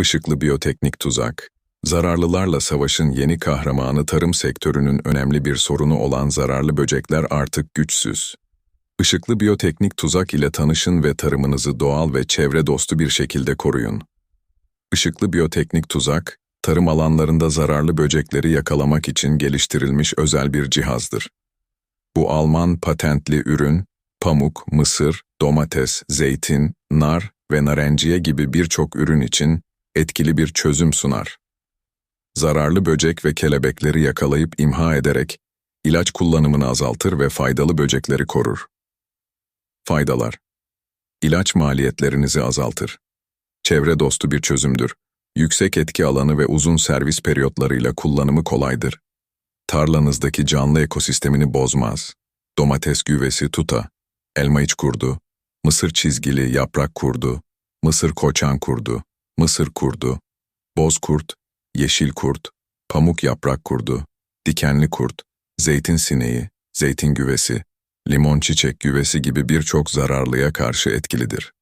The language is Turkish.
Işıklı biyoteknik tuzak, zararlılarla savaşın yeni kahramanı tarım sektörünün önemli bir sorunu olan zararlı böcekler artık güçsüz. Işıklı biyoteknik tuzak ile tanışın ve tarımınızı doğal ve çevre dostu bir şekilde koruyun. Işıklı biyoteknik tuzak, tarım alanlarında zararlı böcekleri yakalamak için geliştirilmiş özel bir cihazdır. Bu Alman patentli ürün, pamuk, mısır, domates, zeytin, nar ve narenciye gibi birçok ürün için etkili bir çözüm sunar. Zararlı böcek ve kelebekleri yakalayıp imha ederek ilaç kullanımını azaltır ve faydalı böcekleri korur. Faydalar İlaç maliyetlerinizi azaltır. Çevre dostu bir çözümdür. Yüksek etki alanı ve uzun servis periyotlarıyla kullanımı kolaydır. Tarlanızdaki canlı ekosistemini bozmaz. Domates güvesi tuta, elma iç kurdu, mısır çizgili yaprak kurdu, mısır koçan kurdu, mısır kurdu, boz kurt, yeşil kurt, pamuk yaprak kurdu, dikenli kurt, zeytin sineği, zeytin güvesi, limon çiçek güvesi gibi birçok zararlıya karşı etkilidir.